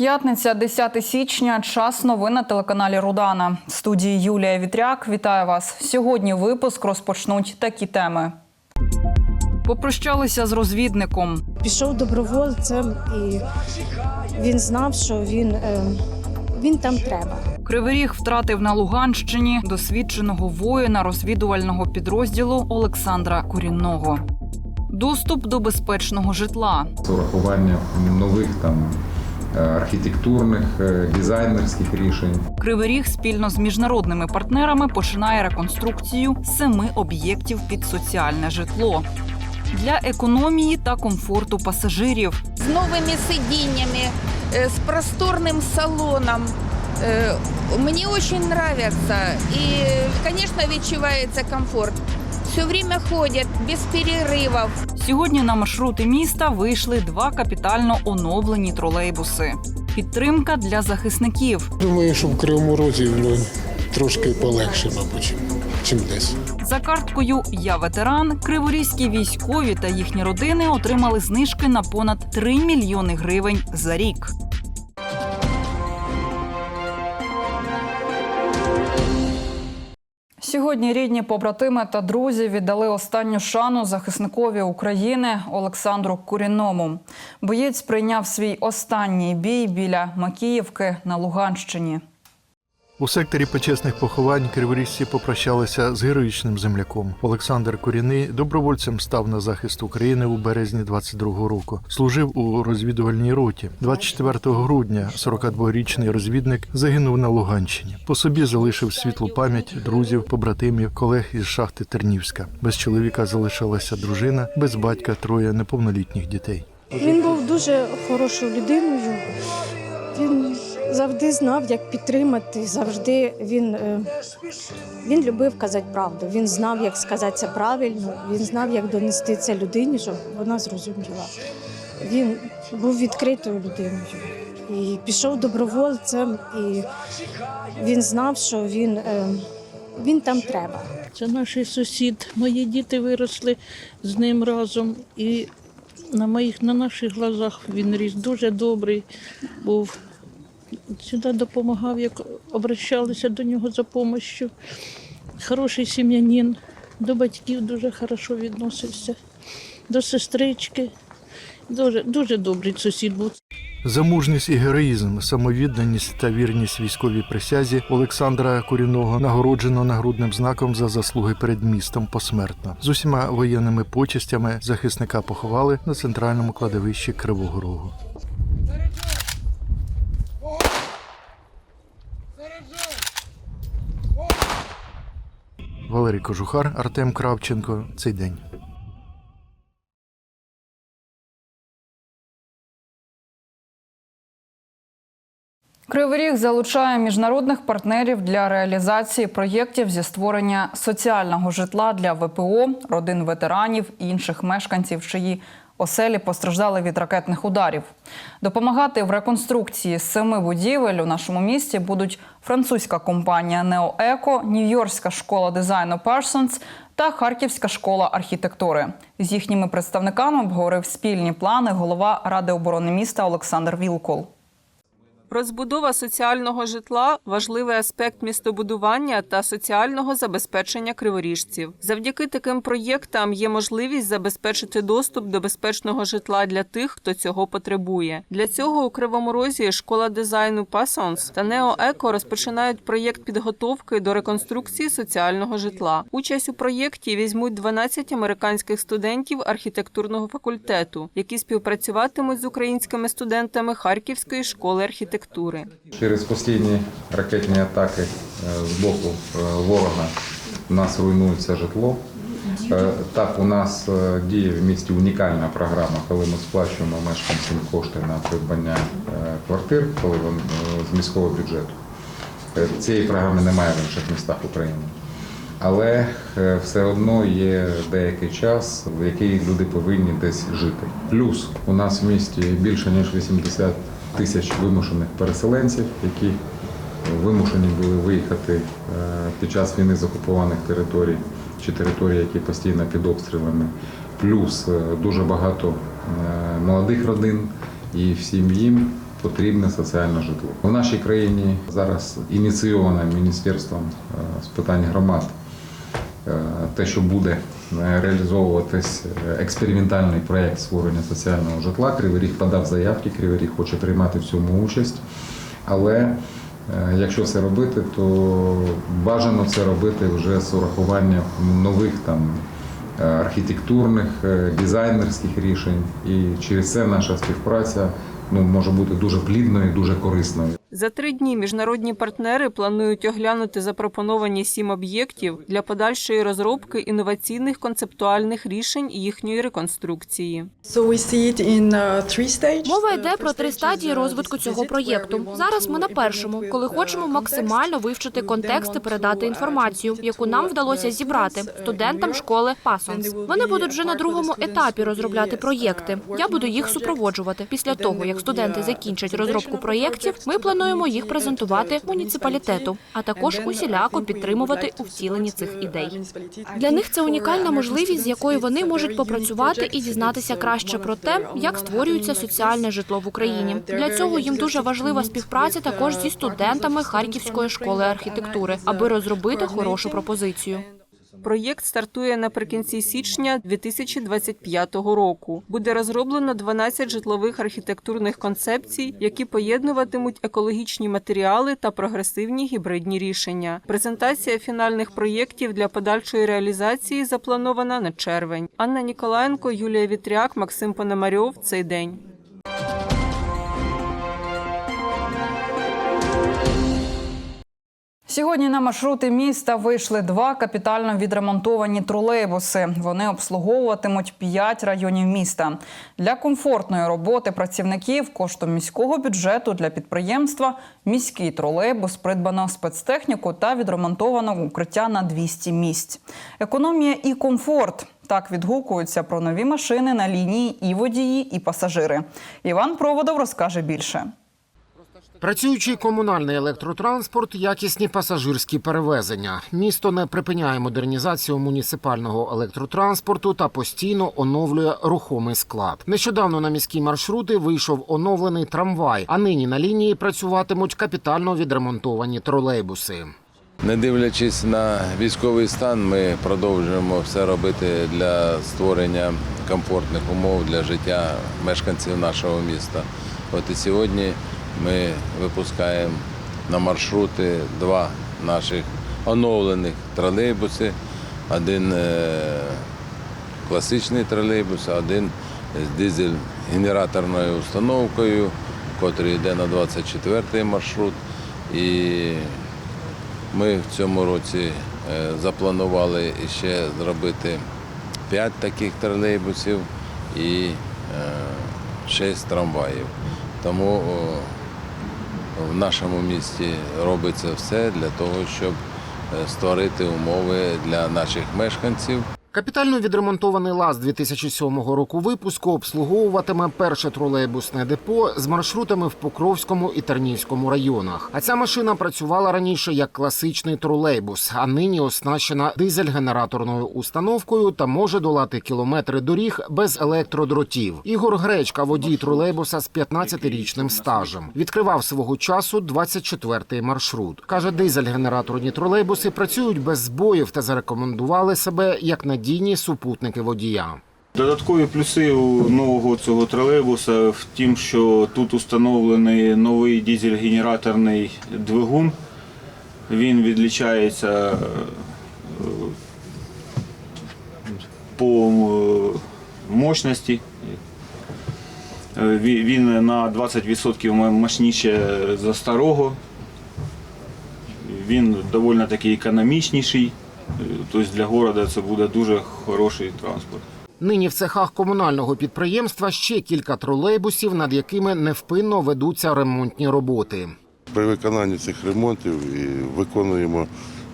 П'ятниця, 10 січня. Час новин на телеканалі Рудана. В студії Юлія Вітряк. Вітаю вас. Сьогодні випуск розпочнуть такі теми. Попрощалися з розвідником. пішов добровольцем, і він знав, що він, е, він там треба. Кривий Ріг втратив на Луганщині досвідченого воїна розвідувального підрозділу Олександра Курінного. Доступ до безпечного житла. з урахуванням нових там архітектурних, е, дизайнерських рішень. Кривий Ріг спільно з міжнародними партнерами починає реконструкцію семи об'єктів під соціальне житло для економії та комфорту пасажирів. с новыми сиденьями, э, с просторным салоном. Э, Мне очень нравится. И, конечно, відчувається комфорт. Все время ходят без перерывов. Сьогодні на маршрути міста вийшли два капітально оновлені тролейбуси. Підтримка для захисників. Думаю, що в Кривому Розі ну, трошки полегше, мабуть, чим десь. За карткою Я ветеран криворізькі військові та їхні родини отримали знижки на понад 3 мільйони гривень за рік. Сьогодні рідні побратими та друзі віддали останню шану захисникові України Олександру Куріному. Боєць прийняв свій останній бій біля Макіївки на Луганщині. У секторі почесних поховань криворіжці попрощалися з героїчним земляком. Олександр Коріний добровольцем став на захист України у березні 22-го року. Служив у розвідувальній роті. 24 грудня 42-річний розвідник загинув на Луганщині. По собі залишив світлу пам'ять друзів, побратимів, колег із шахти Тернівська. Без чоловіка залишилася дружина, без батька троє неповнолітніх дітей. Він був дуже хорошою людиною. Він завжди знав, як підтримати. Завжди він, е, він любив казати правду. Він знав, як сказати це правильно. Він знав, як донести це людині, щоб вона зрозуміла. Він був відкритою людиною і пішов добровольцем, і він знав, що він, е, він там треба. Це наш сусід. Мої діти виросли з ним разом. І на моїх, на наших глазах він ріс дуже добрий. Був сюди допомагав, як обращалися до нього за допомогою. Хороший сім'янин, до батьків дуже хорошо відносився, до сестрички. Дуже, дуже добрий сусід був. За мужність і героїзм, самовідданість та вірність військовій присязі Олександра Куріного нагороджено нагрудним знаком за заслуги перед містом посмертно. З усіма воєнними почестями захисника поховали на центральному кладовищі Кривого Рогу. Валерій Кожухар, Артем Кравченко. Цей день. Кривий Ріг залучає міжнародних партнерів для реалізації проєктів зі створення соціального житла для ВПО, родин ветеранів і інших мешканців, чиї оселі постраждали від ракетних ударів. Допомагати в реконструкції семи будівель у нашому місті будуть французька компанія «Неоеко», Нью-Йоркська школа дизайну Parsons та Харківська школа архітектури. З їхніми представниками обговорив спільні плани голова Ради оборони міста Олександр Вілкол. Розбудова соціального житла важливий аспект містобудування та соціального забезпечення криворіжців. Завдяки таким проєктам є можливість забезпечити доступ до безпечного житла для тих, хто цього потребує. Для цього у Кривому Розі школа дизайну Пасонс та Неоеко розпочинають проєкт підготовки до реконструкції соціального житла. Участь у проєкті візьмуть 12 американських студентів архітектурного факультету, які співпрацюватимуть з українськими студентами Харківської школи архітектури. Через постійні ракетні атаки е, з боку е, ворога у нас руйнується житло. Е, Так, у нас діє в місті унікальна програма, коли ми сплачуємо мешканцям кошти на придбання квартир, коли з міського бюджету. Цієї програми немає в інших містах України. Але все одно є деякий час, в який люди повинні десь жити. Плюс у нас в місті більше ніж 80 тисяч вимушених переселенців, які вимушені були виїхати е, під час війни з окупованих територій чи територій, які постійно під обстрілами. Плюс е, дуже багато е, молодих родин, і всім їм потрібне соціальне житло. В нашій країні зараз ініційовано Міністерством з питань громад те, що буде реалізовуватись е, експериментальний проєкт створення соціального житла. Кривий Ріг подав заявки, Кривий Ріг хоче приймати в цьому участь. Але е, якщо це робити, то бажано це робити вже з урахуванням нових там е, архітектурних, е, дизайнерських рішень. І через це наша співпраця ну, може бути дуже плідною, дуже корисною. За три дні міжнародні партнери планують оглянути запропоновані сім об'єктів для подальшої розробки інноваційних концептуальних рішень і їхньої реконструкції. Мова йде про три стадії розвитку цього проєкту. Зараз ми на першому, коли хочемо максимально вивчити контекст і передати інформацію, яку нам вдалося зібрати студентам школи Пасонс. Вони будуть вже на другому етапі розробляти проєкти. Я буду їх супроводжувати. Після того, як студенти закінчать розробку проєктів, ми плануємо їх презентувати муніципалітету, а також усіляко підтримувати у втіленні цих ідей. Для них це унікальна можливість, з якою вони можуть попрацювати і дізнатися краще про те, як створюється соціальне житло в Україні. Для цього їм дуже важлива співпраця також зі студентами Харківської школи архітектури, аби розробити хорошу пропозицію. Проєкт стартує наприкінці січня 2025 року. Буде розроблено 12 житлових архітектурних концепцій, які поєднуватимуть екологічні матеріали та прогресивні гібридні рішення. Презентація фінальних проєктів для подальшої реалізації запланована на червень. Анна Ніколаєнко, Юлія Вітряк, Максим Пономарьов. Цей день. Сьогодні на маршрути міста вийшли два капітально відремонтовані тролейбуси. Вони обслуговуватимуть п'ять районів міста. Для комфортної роботи працівників коштом міського бюджету для підприємства міський тролейбус придбано спецтехніку та відремонтовано укриття на 200 місць. Економія і комфорт. Так відгукуються про нові машини на лінії і водії, і пасажири. Іван Проводов розкаже більше. Працюючий комунальний електротранспорт, якісні пасажирські перевезення. Місто не припиняє модернізацію муніципального електротранспорту та постійно оновлює рухомий склад. Нещодавно на міські маршрути вийшов оновлений трамвай, а нині на лінії працюватимуть капітально відремонтовані тролейбуси. Не дивлячись на військовий стан, ми продовжуємо все робити для створення комфортних умов для життя мешканців нашого міста. От і сьогодні ми випускаємо на маршрути два наших оновлених тролейбуси. Один е, класичний тролейбус, один з дизель-генераторною установкою, котрий йде на 24-й маршрут. І ми в цьому році е, запланували ще зробити 5 таких тролейбусів і 6 трамваїв. Тому в нашому місті робиться все для того, щоб е, створити умови для наших мешканців. Капітально відремонтований ЛАЗ 2007 року випуску обслуговуватиме перше тролейбусне депо з маршрутами в Покровському і Тернівському районах. А ця машина працювала раніше як класичний тролейбус, а нині оснащена дизель-генераторною установкою та може долати кілометри доріг без електродротів. Ігор Гречка, водій тролейбуса з 15-річним стажем, відкривав свого часу 24-й маршрут. каже, дизель-генераторні тролейбуси працюють без збоїв та зарекомендували себе як надійні супутники водія. Додаткові плюси у нового цього тролейбуса в тім, що тут установлений новий дизель-генераторний двигун. Він відлічається е, по е, мощності. Е, Він на 20% мощніше за старого. Він доволі таки економічніший. Тобто для міста це буде дуже хороший транспорт. Нині в цехах комунального підприємства ще кілька тролейбусів, над якими невпинно ведуться ремонтні роботи. При виконанні цих ремонтів виконуємо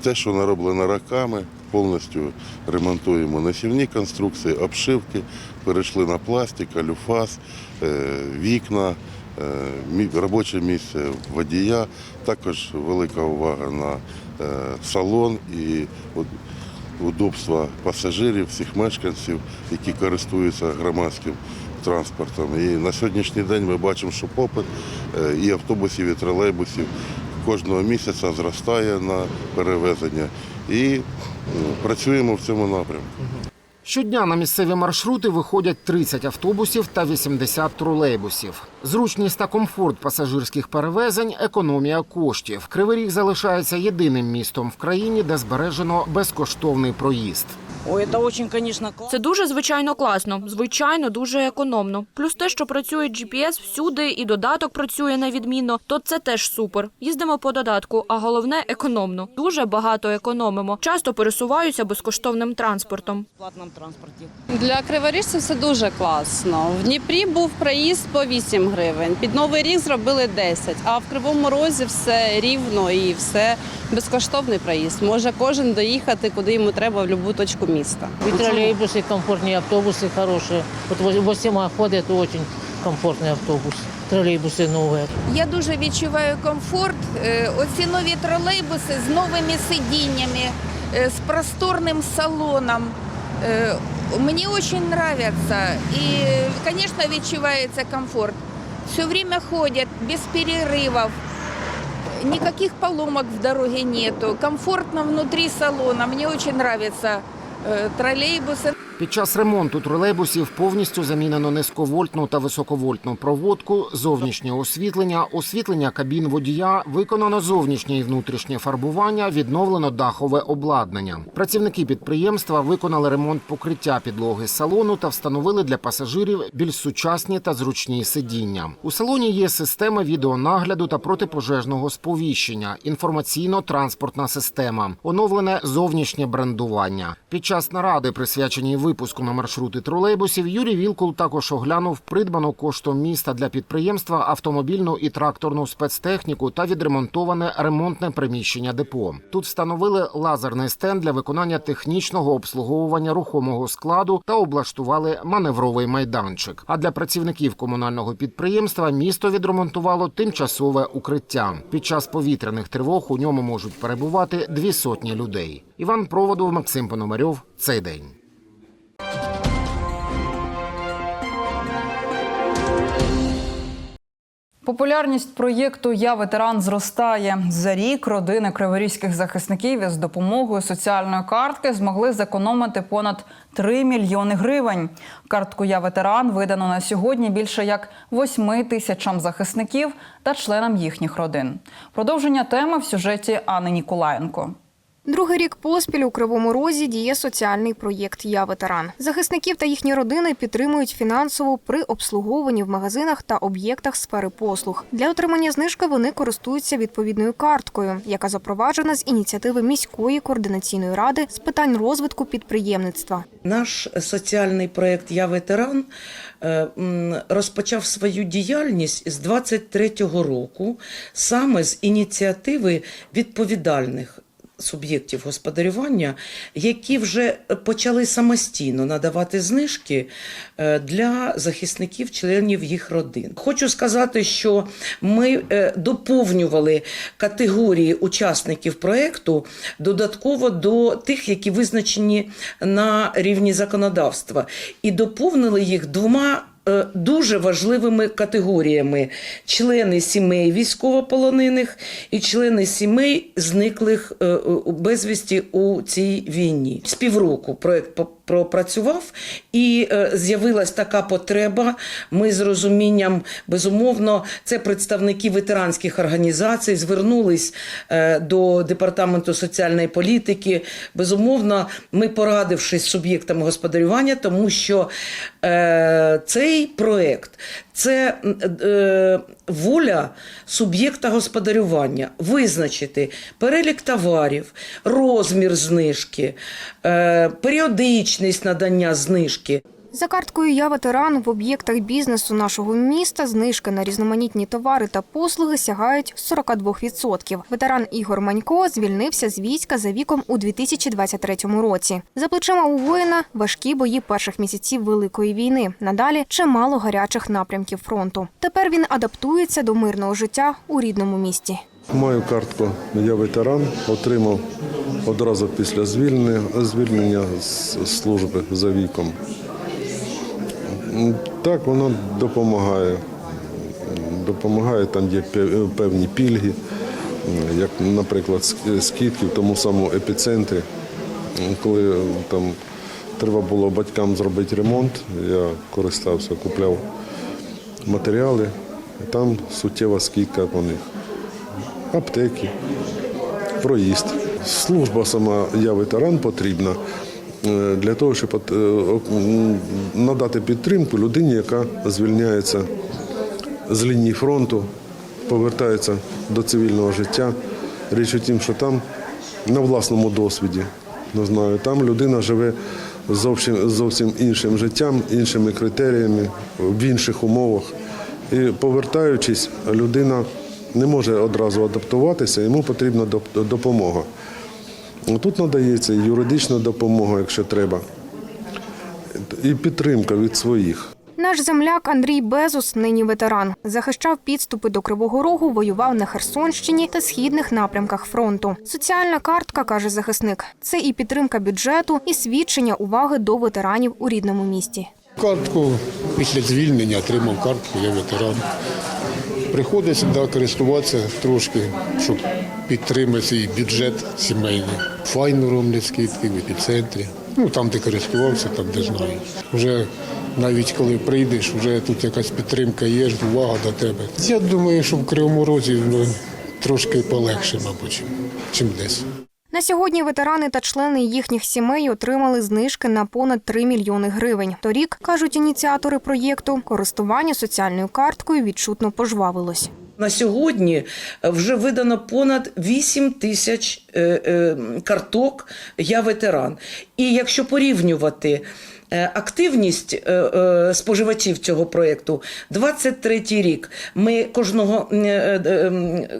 те, що нароблено роками, повністю ремонтуємо насівні конструкції, обшивки, перейшли на пластик, алюфас, е, вікна, е, робоче місце водія, також велика увага на салон і удобства пасажирів, всіх мешканців, які користуються громадським транспортом. І на сьогоднішній день ми бачимо, що попит е, і автобусів, і тролейбусів кожного місяця зростає на перевезення. І е, працюємо в цьому напрямку. Щодня на місцеві маршрути виходять 30 автобусів та 80 тролейбусів. Зручність та комфорт пасажирських перевезень, економія коштів. Кривий Ріг залишається єдиним містом в країні, де збережено безкоштовний проїзд. Ой, это очень, конечно, классно. Це дуже звичайно класно, звичайно, дуже економно. Плюс те, що працює GPS всюди, і додаток працює на відмінно, то це теж супер. Їздимо по додатку, а головне економно. Дуже багато економимо. Часто пересуваюся безкоштовним транспортом. Для криворіжців це дуже класно. В Дніпрі був проїзд по 8 гривень Під новий рік зробили 10, а в Кривому Розі все рівно і все безкоштовний проїзд. Може кожен доїхати, куди йому треба, в будь-яку точку міста. И троллейбусы комфортные, автобусы хорошие. Вот 8 ходят, очень комфортный автобус. Троллейбусы новые. Я дуже відчуваю комфорт. Е, Оці нові тролейбуси з новими сидіннями, е, з просторним салоном. Е, Мені дуже подобається. І, звісно, відчувається комфорт. Все время ходят без перерывов, Никаких поломок в дороге нету. Комфортно внутри салона. Мне очень нравятся э, троллейбусы. Під час ремонту тролейбусів повністю замінено низьковольтну та високовольтну проводку, зовнішнє освітлення, освітлення кабін водія, виконано зовнішнє і внутрішнє фарбування, відновлено дахове обладнання. Працівники підприємства виконали ремонт покриття підлоги салону та встановили для пасажирів більш сучасні та зручні сидіння. У салоні є система відеонагляду та протипожежного сповіщення, інформаційно-транспортна система, оновлене зовнішнє брендування. Під час наради, присвяченій випуску на маршрути тролейбусів, Юрій Вілкул також оглянув придбану коштом міста для підприємства автомобільну і тракторну спецтехніку та відремонтоване ремонтне приміщення депо. Тут встановили лазерний стенд для виконання технічного обслуговування рухомого складу та облаштували маневровий майданчик. А для працівників комунального підприємства місто відремонтувало тимчасове укриття. Під час повітряних тривог у ньому можуть перебувати дві сотні людей. Іван Проводов, Максим Пономарьов. Цей день. Популярність проєкту Я ветеран зростає. За рік родини криворізьких захисників із допомогою соціальної картки змогли зекономити понад 3 мільйони гривень. Картку Я ветеран видано на сьогодні більше як 8 тисячам захисників та членам їхніх родин. Продовження теми в сюжеті Анни Ніколаєнко. Другий рік поспіль у Кривому Розі діє соціальний проєкт Я ветеран. Захисників та їхні родини підтримують фінансово при обслуговуванні в магазинах та об'єктах сфери послуг. Для отримання знижки вони користуються відповідною карткою, яка запроваджена з ініціативи міської координаційної ради з питань розвитку підприємництва. Наш соціальний проєкт Я ветеран е, розпочав свою діяльність з 23-го року саме з ініціативи відповідальних суб'єктів господарювання, які вже почали самостійно надавати знижки е, для захисників, членів їх родин. Хочу сказати, що ми е, доповнювали категорії учасників проєкту додатково до тих, які визначені на рівні законодавства, і доповнили їх двома. Е, Дуже важливими категоріями члени сімей військовополонених і члени сімей зниклих е, е, безвісті у цій війні. З півроку проект пропрацював і з'явилась така потреба. Ми з розумінням, безумовно, це представники ветеранських організацій, звернулись до департаменту соціальної політики. Безумовно, ми порадившись з суб'єктами господарювання, тому що е, цей проект це е, воля суб'єкта господарювання визначити перелік товарів, розмір знижки, е, періодичність надання знижки. За карткою Я ветеран в об'єктах бізнесу нашого міста знижки на різноманітні товари та послуги сягають 42%. Ветеран Ігор Манько звільнився з війська за віком у 2023 році. За плечима у воїна важкі бої перших місяців великої війни. Надалі чимало гарячих напрямків фронту. Тепер він адаптується до мирного життя у рідному місті. Маю картку Я ветеран, отримав одразу після звільнення, звільнення з служби за віком. Так, воно допомагає. Допомагає там, є певні пільги, як, наприклад, ск- скидки в тому самому епіцентрі. Коли там треба було батькам зробити ремонт, я користався, купляв матеріали, там суттєва скидка по них. Аптеки, проїзд. Служба сама я ветеран потрібна е, для того, щоб е, надати підтримку людині, яка звільняється з лінії фронту, повертається до цивільного життя. Річ у тім, що там на власному досвіді, не знаю, там людина живе зовсім, зовсім іншим життям, іншими критеріями, в інших умовах. І повертаючись, людина не може одразу адаптуватися, йому потрібна допомога. Тут надається і юридична допомога, якщо треба, і підтримка від своїх. Наш земляк Андрій Безус, нині ветеран, захищав підступи до Кривого Рогу, воював на Херсонщині та східних напрямках фронту. Соціальна картка, каже захисник, це і підтримка бюджету, і свідчення уваги до ветеранів у рідному місті. Картку після звільнення отримав картку, я ветеран. Приходиться да, користуватися трошки, щоб підтримати свій бюджет сімейний. Файно роблять скидки в епіцентрі. Ну там, де користувався, там де знаю. Вже навіть коли прийдеш, вже тут якась підтримка є, увага до тебе. Я думаю, що в Кривому Розі ну, трошки полегше, мабуть, чим десь. На сьогодні ветерани та члени їхніх сімей отримали знижки на понад 3 мільйони гривень. Торік, кажуть ініціатори проєкту, користування соціальною карткою відчутно пожвавилось. На сьогодні е, вже видано понад 8 тисяч е, е, карток Я ветеран. І якщо порівнювати активність споживачів цього проєкту, 23 рік ми кожного,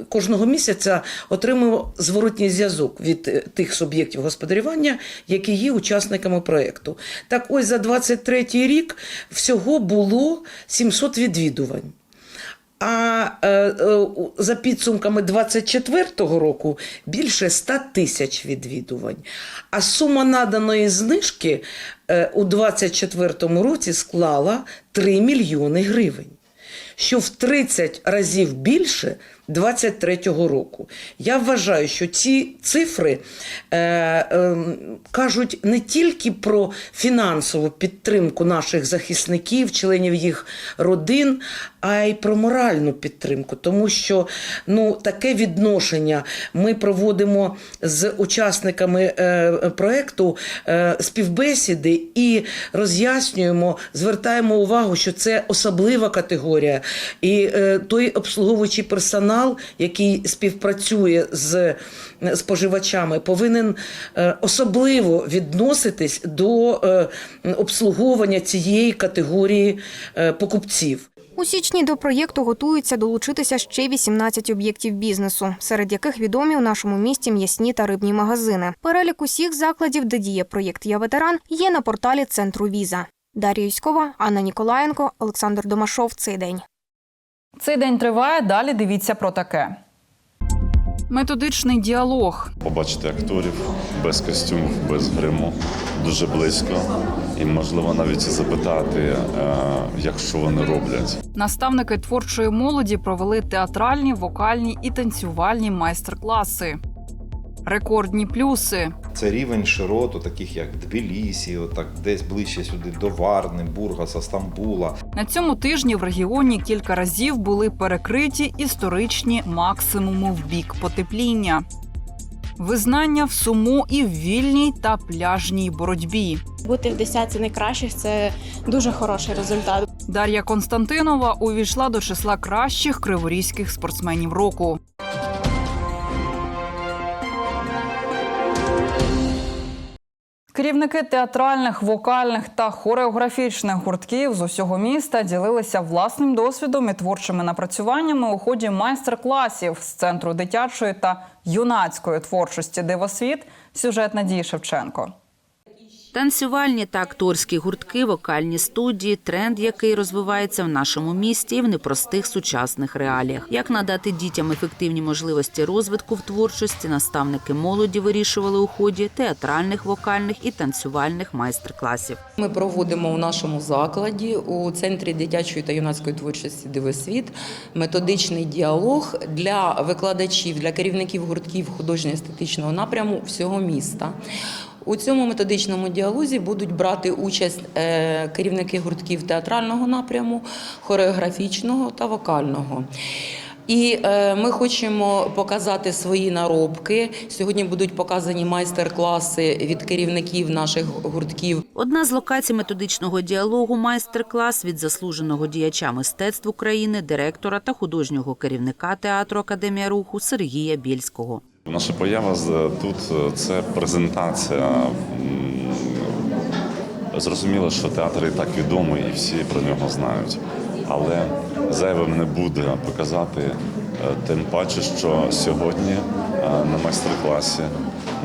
кожного місяця отримуємо зворотній зв'язок від тих суб'єктів господарювання, які є учасниками проєкту. Так ось за 23 рік всього було 700 відвідувань. А е, е, за підсумками 24-го року більше 100 тисяч відвідувань. А сума наданої знижки е, у 24-му році склала 3 мільйони гривень, що в 30 разів більше 23-го року. Я вважаю, що ці цифри е, е, кажуть не тільки про фінансову підтримку наших захисників, членів їх родин, а й про моральну підтримку, тому що ну, таке відношення ми проводимо з учасниками е, проекту е, співбесіди і роз'яснюємо, звертаємо увагу, що це особлива категорія, і е, той обслуговуючий персонал, який співпрацює з споживачами, повинен е, особливо відноситись до е, обслуговування цієї категорії е, покупців. У січні до проєкту готуються долучитися ще 18 об'єктів бізнесу, серед яких відомі у нашому місті м'ясні та рибні магазини. Перелік усіх закладів, де діє проєкт Я ветеран, є на порталі центру Віза. Дар'я Юськова, Анна Ніколаєнко, Олександр Домашов. Цей день. Цей день триває. Далі дивіться про таке. Методичний діалог. Побачити акторів без костюмів, без гриму дуже близько, і можливо навіть запитати, е, як що вони роблять. Наставники творчої молоді провели театральні, вокальні і танцювальні майстер-класи. Рекордні плюси. Це рівень широту, таких як Тбілісі, отак десь ближче сюди до Варни, Бургаса, Стамбула. На цьому тижні в регіоні кілька разів були перекриті історичні максимуми в бік потепління. Визнання в сумо і в вільній та пляжній боротьбі. Бути в десятці найкращих це дуже хороший результат. Дар'я Константинова увійшла до числа кращих криворізьких спортсменів року. Керівники театральних, вокальних та хореографічних гуртків з усього міста ділилися власним досвідом і творчими напрацюваннями у ході майстер-класів з центру дитячої та юнацької творчості Дивосвіт. Сюжет Надії Шевченко. Танцювальні та акторські гуртки, вокальні студії, тренд, який розвивається в нашому місті і в непростих сучасних реаліях. Як надати дітям ефективні можливості розвитку в творчості, наставники молоді вирішували у ході театральних, вокальних і танцювальних майстер-класів. Ми проводимо у нашому закладі у центрі дитячої та юнацької творчості Дивосвіт методичний діалог для викладачів, для керівників гуртків художньо-естетичного напряму всього міста. У цьому методичному діалозі будуть брати участь е, керівники гуртків театрального напряму, хореографічного та вокального. І е, ми хочемо показати свої наробки. Сьогодні будуть показані майстер-класи від керівників наших гуртків. Одна з локацій методичного діалогу майстер-клас від заслуженого діяча мистецтв України, директора та художнього керівника театру Академія руху Сергія Бєльського. Наша поява тут е, це презентація. Зрозуміло, що театр і так відомий, і всі про нього знають. Але зайвим не буде показати, е, тим паче, що сьогодні е, на майстер-класі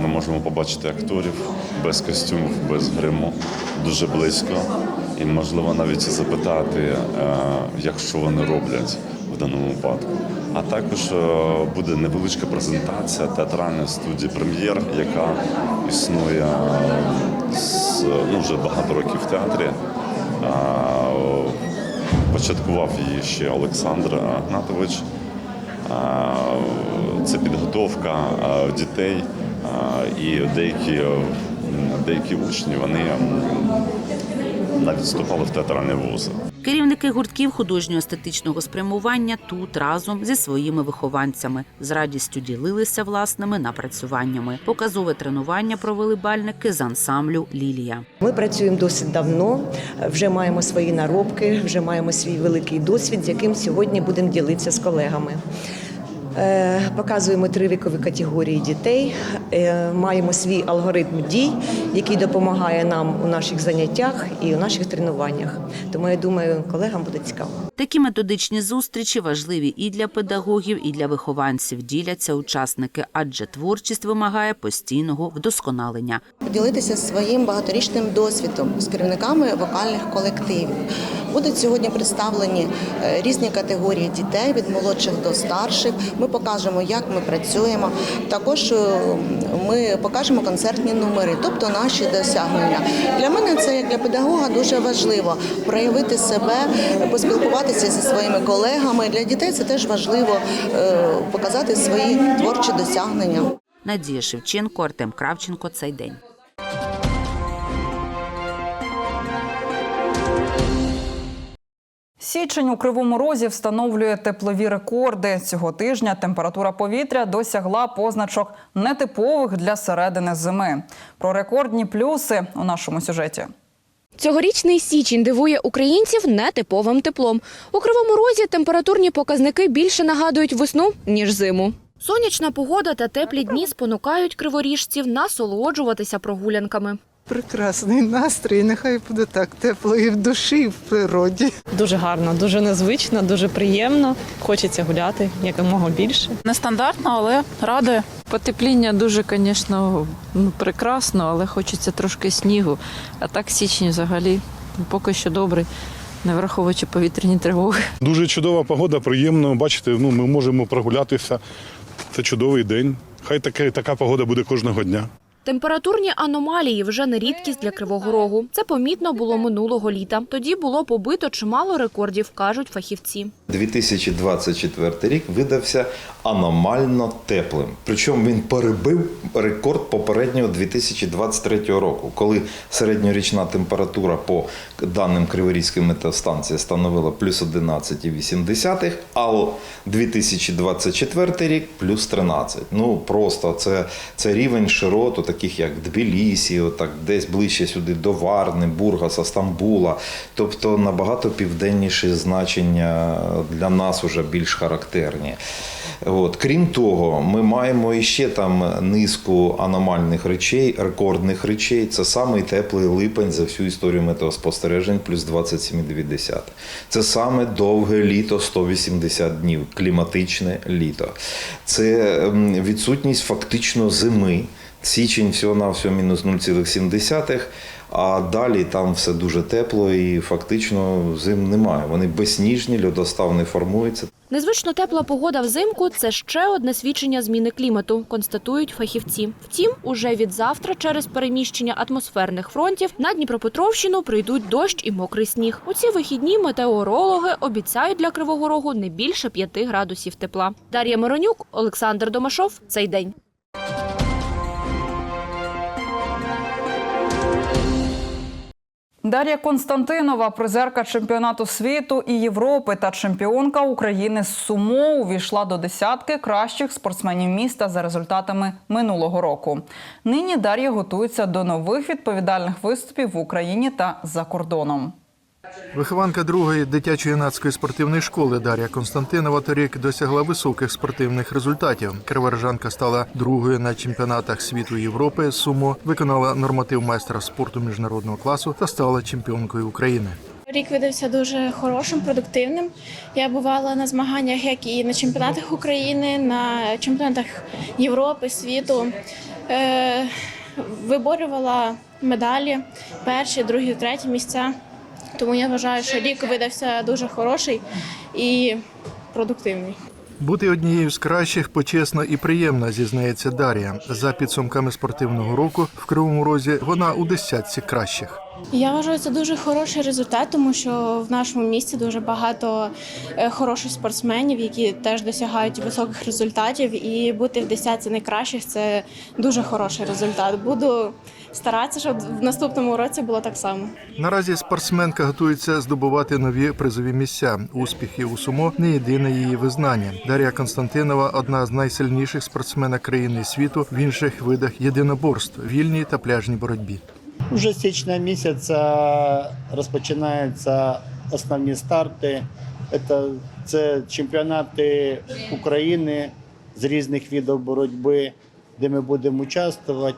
ми можемо побачити акторів без костюмів, без гриму, дуже близько. І можливо навіть запитати, як що вони роблять даному випадку. А також е, буде невеличка презентація театральної студії Прем'єр, яка існує е, з, ну, вже багато років в театрі. А, Початкував її ще Олександр Гнатович. Це підготовка дітей і деякі, деякі учні вони навіть вступали в театральні вузи. Керівники гуртків художньо-естетичного спрямування тут разом зі своїми вихованцями з радістю ділилися власними напрацюваннями. Показове тренування провели бальники з ансамблю Лілія. Ми працюємо досить давно, вже маємо свої наробки, вже маємо свій великий досвід, з яким сьогодні будемо ділитися з колегами. Е, Показуємо три вікові категорії дітей, е, маємо свій алгоритм дій, який допомагає нам у наших заняттях і у наших тренуваннях. Тому я думаю, колегам буде цікаво. Такі методичні зустрічі важливі і для педагогів, і для вихованців. Діляться учасники, адже творчість вимагає постійного вдосконалення. поділитися своїм багаторічним досвідом з керівниками вокальних колективів. Будуть сьогодні представлені е, різні категорії дітей від молодших до старших. Ми покажемо, як ми працюємо. Також е, ми покажемо концертні номери, тобто наші досягнення. Для мене це як для педагога дуже важливо проявити себе, поспілкуватися зі своїми колегами. Для дітей це теж важливо е, показати свої творчі досягнення. Надія Шевченко, Артем Кравченко. Цей день. Січень у Кривому Розі встановлює теплові рекорди. Цього тижня температура повітря досягла позначок нетипових для середини зими. Про рекордні плюси у нашому сюжеті. Цьогорічний січень дивує українців нетиповим теплом. У Кривому Розі температурні показники більше нагадують весну, ніж зиму. Сонячна погода та теплі дні спонукають криворіжців насолоджуватися прогулянками. Прекрасний настрій, нехай буде так тепло і в душі, і в природі. Дуже гарно, дуже незвично, дуже приємно. Хочеться гуляти якомога більше. Нестандартно, але радує. Потепління дуже, звісно, ну, прекрасно, але хочеться трошки снігу. А так січень взагалі поки що добрий, не враховуючи повітряні тривоги. Дуже чудова погода, приємно. Бачите, ну ми можемо прогулятися. Це чудовий день. Хай таке, така погода буде кожного дня. Температурні аномалії вже не рідкість для Кривого Рогу. Це помітно було минулого літа. Тоді було побито чимало рекордів, кажуть фахівці. 2024 рік видався аномально теплим. Причому він перебив рекорд попереднього 2023 року, коли середньорічна температура по даним Криворізької метеостанції становила плюс 11,8, а 2024 рік плюс 13. Ну просто це, це рівень широт, таких як Тбілісі, отак десь ближче сюди до Варни, Бургаса, Стамбула. Тобто набагато південніші значення для нас вже більш характерні. От. Крім того, ми маємо іще там низку аномальних речей, рекордних речей. Це самий теплий липень за всю історію метеоспостережень, плюс 27,2. Це саме довге літо 180 днів, кліматичне літо. Це ем, відсутність фактично зими. Січень всього на всього мінус 0,7, А далі там все дуже тепло і фактично зим немає. Вони безсніжні, льодостав не формується. Незвично тепла погода взимку це ще одне свідчення зміни клімату, констатують фахівці. Втім, уже від завтра, через переміщення атмосферних фронтів, на Дніпропетровщину прийдуть дощ і мокрий сніг. У ці вихідні метеорологи обіцяють для Кривого Рогу не більше 5 градусів тепла. Дар'я Миронюк, Олександр Домашов. Цей день. Дар'я Константинова, призерка чемпіонату світу і Європи та чемпіонка України з сумо, увійшла до десятки кращих спортсменів міста за результатами минулого року. Нині Дар'я готується до нових відповідальних виступів в Україні та за кордоном. Вихованка другої дитячо-юнацької спортивної школи Дар'я Константинова торік досягла високих спортивних результатів. Криворожанка стала другою на чемпіонатах світу Європи сумо, виконала норматив майстра спорту міжнародного класу та стала чемпіонкою України. Рік видався дуже хорошим, продуктивним. Я бувала на змаганнях, як і на чемпіонатах України, на чемпіонатах Європи, світу. Е, виборювала медалі перші, другі, треті місця. Тому я вважаю, що рік видався дуже хороший і продуктивний. Бути однією з кращих почесно і приємно, зізнається Дар'я. За підсумками спортивного року в Кривому Розі вона у десятці кращих. Я вважаю, це дуже хороший результат, тому що в нашому місті дуже багато е, хороших спортсменів, які теж досягають високих результатів. І бути в десятці найкращих це дуже хороший результат. Буду старатися, щоб в наступному році було так само. Наразі спортсменка готується здобувати нові призові місця. Успіхи у сумо не єдине її визнання. Дар'я Константинова одна з найсильніших спортсменок країни і світу в інших видах єдиноборств вільній та пляжній боротьбі. Уже з січня місяця розпочинаються основні старти. Це, це чемпіонати України з різних видів боротьби, де ми будемо участвувати.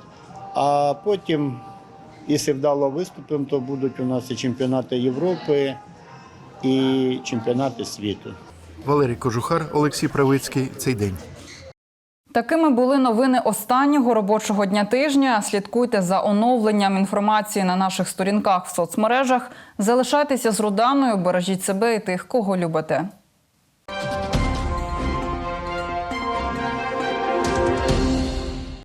А потім, якщо вдало виступимо, то будуть у нас і чемпіонати Європи, і чемпіонати світу. Валерій Кожухар, Олексій Правицький. Цей день. Такими були новини останнього робочого дня тижня. Слідкуйте за оновленням інформації на наших сторінках в соцмережах. Залишайтеся з Руданою, бережіть себе і тих, кого любите.